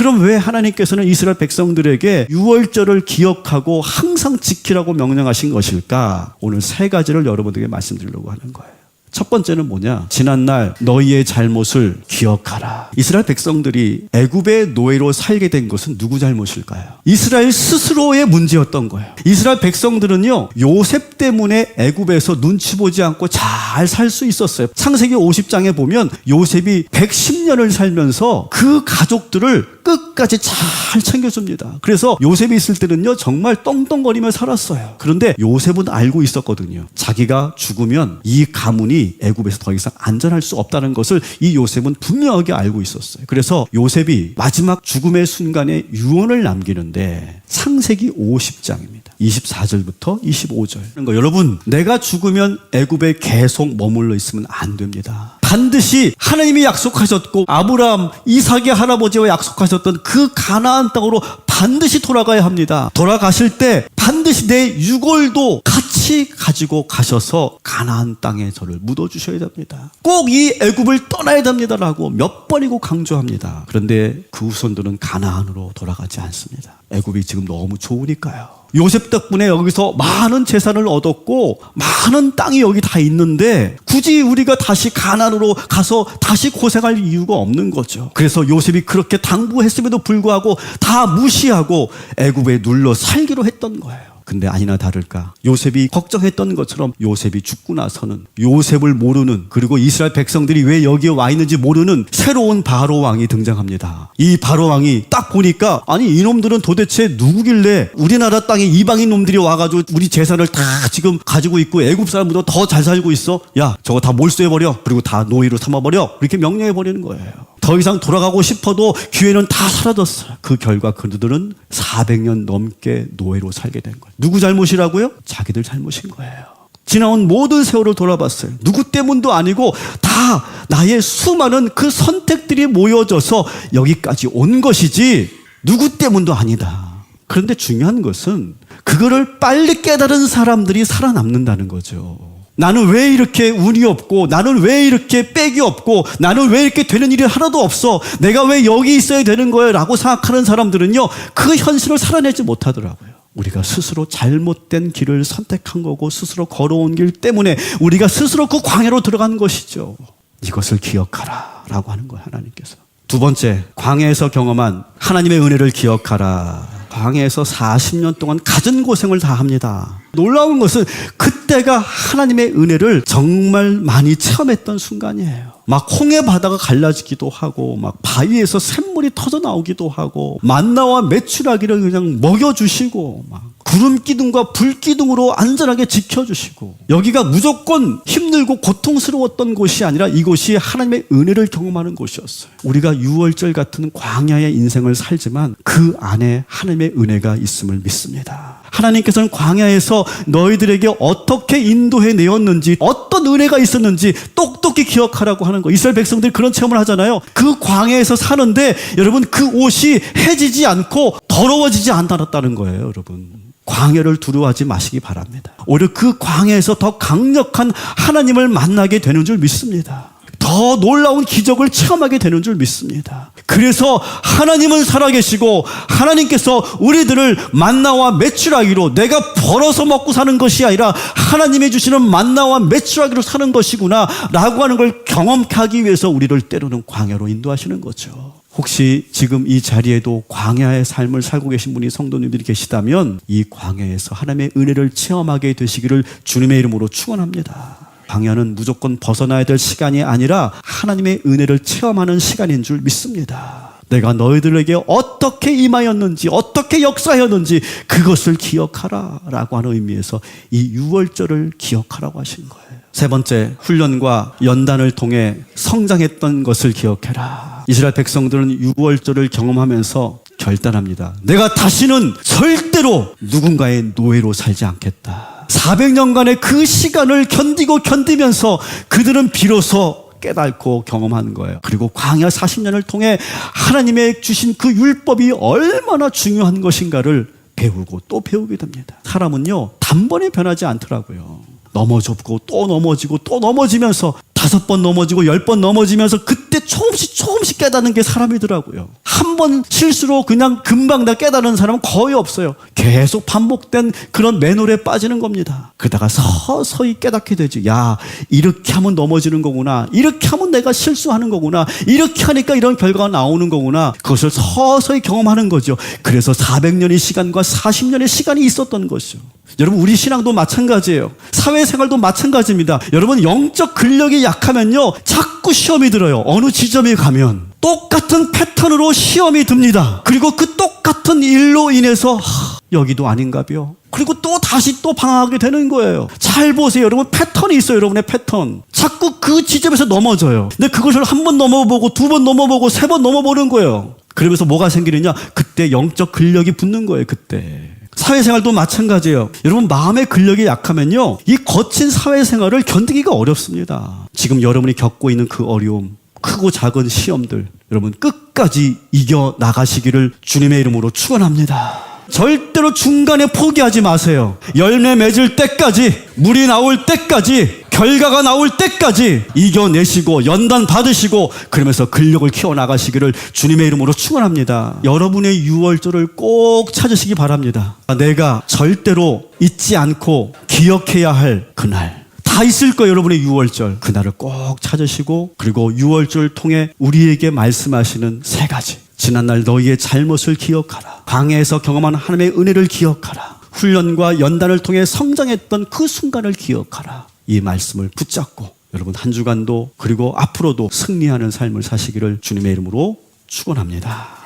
그럼 왜 하나님께서는 이스라엘 백성들에게 유월절을 기억하고 항상 지키라고 명령하신 것일까? 오늘 세 가지를 여러분들에게 말씀드리려고 하는 거예요. 첫 번째는 뭐냐? 지난날 너희의 잘못을 기억하라. 이스라엘 백성들이 애굽의 노예로 살게 된 것은 누구 잘못일까요? 이스라엘 스스로의 문제였던 거예요. 이스라엘 백성들은요. 요셉 때문에 애굽에서 눈치 보지 않고 잘 살 수 있었어요. 창세기 50장에 보면 요셉이 110년을 살면서 그 가족들을 끝까지 잘 챙겨줍니다. 그래서 요셉이 있을 때는요, 정말 떵떵거리며 살았어요. 그런데 요셉은 알고 있었거든요. 자기가 죽으면 이 가문이 애굽에서 더 이상 안전할 수 없다는 것을 이 요셉은 분명하게 알고 있었어요. 그래서 요셉이 마지막 죽음의 순간에 유언을 남기는데 창세기 50장입니다. 24절부터 25절. 그러니까 여러분, 내가 죽으면 애굽에 계속 머물러 있으면 안 됩니다. 반드시 하나님이 약속하셨고 아브라함, 이삭의 할아버지와 약속하셨던 그 가나안 땅으로 반드시 돌아가야 합니다. 돌아가실 때 반드시 내 유골도 같이 가지고 가셔서 가나안 땅에 저를 묻어 주셔야 됩니다. 꼭 이 애굽을 떠나야 됩니다라고 몇 번이고 강조합니다. 그런데 그 후손들은 가나안으로 돌아가지 않습니다. 애굽이 지금 너무 좋으니까요. 요셉 덕분에 여기서 많은 재산을 얻었고 많은 땅이 여기 다 있는데 굳이 우리가 다시 가난으로 가서 다시 고생할 이유가 없는 거죠. 그래서 요셉이 그렇게 당부했음에도 불구하고 다 무시하고 애굽에 눌러 살기로 했던 거예요. 근데 아니나 다를까 요셉이 걱정했던 것처럼 요셉이 죽고 나서는 요셉을 모르는 그리고 이스라엘 백성들이 왜 여기에 와 있는지 모르는 새로운 바로 왕이 등장합니다. 이 바로 왕이 딱 보니까 아니 이놈들은 도대체 누구길래 우리나라 땅에 이방인 놈들이 와가지고 우리 재산을 다 지금 가지고 있고 애굽 사람보다 더 잘 살고 있어? 야 저거 다 몰수해 버려 그리고 다 노예로 삼아 버려 이렇게 명령해 버리는 거예요. 더 이상 돌아가고 싶어도 기회는 다 사라졌어요. 그 결과 그들은 400년 넘게 노예로 살게 된 거예요. 누구 잘못이라고요? 자기들 잘못인 거예요. 지나온 모든 세월을 돌아봤어요. 누구 때문도 아니고 다 나의 수많은 그 선택들이 모여져서 여기까지 온 것이지 누구 때문도 아니다. 그런데 중요한 것은 그거를 빨리 깨달은 사람들이 살아남는다는 거죠. 나는 왜 이렇게 운이 없고 나는 왜 이렇게 빽이 없고 나는 왜 이렇게 되는 일이 하나도 없어? 내가 왜 여기 있어야 되는 거야? 라고 생각하는 사람들은요 그 현실을 살아내지 못하더라고요. 우리가 스스로 잘못된 길을 선택한 거고 스스로 걸어온 길 때문에 우리가 스스로 그 광야로 들어간 것이죠. 이것을 기억하라 라고 하는 거예요 하나님께서. 두 번째 광야에서 경험한 하나님의 은혜를 기억하라. 광야에서 40년 동안 갖은 고생을 다 합니다. 놀라운 것은 그 때가 하나님의 은혜를 정말 많이 체험했던 순간이에요. 막 홍해 바다가 갈라지기도 하고 막 바위에서 샘물이 터져 나오기도 하고 만나와 메추라기를 그냥 먹여 주시고 막 구름 기둥과 불 기둥으로 안전하게 지켜 주시고 여기가 무조건 힘들고 고통스러웠던 곳이 아니라 이곳이 하나님의 은혜를 경험하는 곳이었어요. 우리가 유월절 같은 광야의 인생을 살지만 그 안에 하나님의 은혜가 있음을 믿습니다. 하나님께서는 광야에서 너희들에게 어떻게 인도해 내었는지 어떤 은혜가 있었는지 똑똑히 기억하라고 하는 거. 이스라엘 백성들이 그런 체험을 하잖아요. 그 광야에서 사는데 여러분 그 옷이 해지지 않고 더러워지지 않았다는 거예요, 여러분. 광야를 두려워하지 마시기 바랍니다. 오히려 그 광야에서 더 강력한 하나님을 만나게 되는 줄 믿습니다. 더 놀라운 기적을 체험하게 되는 줄 믿습니다. 그래서 하나님은 살아계시고 하나님께서 우리들을 만나와 매출하기로 내가 벌어서 먹고 사는 것이 아니라 하나님이 주시는 만나와 매출하기로 사는 것이구나 라고 하는 걸 경험하기 위해서 우리를 때로는 광야로 인도하시는 거죠. 혹시 지금 이 자리에도 광야의 삶을 살고 계신 분이 성도님들이 계시다면 이 광야에서 하나님의 은혜를 체험하게 되시기를 주님의 이름으로 축원합니다. 광야는 무조건 벗어나야 될 시간이 아니라 하나님의 은혜를 체험하는 시간인 줄 믿습니다. 내가 너희들에게 어떻게 임하였는지, 어떻게 역사하였는지 그것을 기억하라 라고 하는 의미에서 이 유월절을 기억하라고 하신 거예요. 세 번째, 훈련과 연단을 통해 성장했던 것을 기억해라. 이스라엘 백성들은 유월절을 경험하면서 결단합니다. 내가 다시는 절대로 누군가의 노예로 살지 않겠다. 400년간의 그 시간을 견디고 견디면서 그들은 비로소 깨닫고 경험하는 거예요. 그리고 광야 40년을 통해 하나님의 주신 그 율법이 얼마나 중요한 것인가를 배우고 또 배우게 됩니다. 사람은요, 단번에 변하지 않더라고요. 넘어졌고 또 넘어지고 또 넘어지면서 다섯 번 넘어지고 열 번 넘어지면서 그때 조금씩 조금씩 깨닫는 게 사람이더라고요. 한 번 실수로 그냥 금방 다 깨닫는 사람은 거의 없어요. 계속 반복된 그런 매놀에 빠지는 겁니다. 그러다가 서서히 깨닫게 되죠. 야, 이렇게 하면 넘어지는 거구나. 이렇게 하면 내가 실수하는 거구나. 이렇게 하니까 이런 결과가 나오는 거구나. 그것을 서서히 경험하는 거죠. 그래서 400년의 시간과 40년의 시간이 있었던 것이죠. 여러분 우리 신앙도 마찬가지예요. 사회생활도 마찬가지입니다. 여러분 영적 근력이 약하면요 자꾸 시험이 들어요. 어느 지점에 가면 똑같은 패턴으로 시험이 듭니다. 그리고 그 똑같은 일로 인해서 하, 여기도 아닌가벼. 그리고 또 다시 또 방황하게 되는 거예요. 잘 보세요. 여러분 패턴이 있어요. 여러분의 패턴. 자꾸 그 지점에서 넘어져요. 근데 그것을 한 번 넘어보고 두 번 넘어보고 세 번 넘어보는 거예요. 그러면서 뭐가 생기느냐? 그때 영적 근력이 붙는 거예요. 그때. 사회생활도 마찬가지예요. 여러분 마음의 근력이 약하면요, 이 거친 사회생활을 견디기가 어렵습니다. 지금 여러분이 겪고 있는 그 어려움, 크고 작은 시험들, 여러분 끝까지 이겨 나가시기를 주님의 이름으로 축원합니다. 절대로 중간에 포기하지 마세요. 열매 맺을 때까지, 물이 나올 때까지, 결과가 나올 때까지 이겨내시고 연단 받으시고 그러면서 근력을 키워 나가시기를 주님의 이름으로 축원합니다. 여러분의 유월절을 꼭 찾으시기 바랍니다. 내가 절대로 잊지 않고 기억해야 할 그날. 다 있을 거예요, 여러분의 유월절. 그날을 꼭 찾으시고, 그리고 유월절 통해 우리에게 말씀하시는 세 가지. 지난날 너희의 잘못을 기억하라. 광야에서 경험한 하나님의 은혜를 기억하라. 훈련과 연단을 통해 성장했던 그 순간을 기억하라. 이 말씀을 붙잡고 여러분 한 주간도 그리고 앞으로도 승리하는 삶을 사시기를 주님의 이름으로 축원합니다.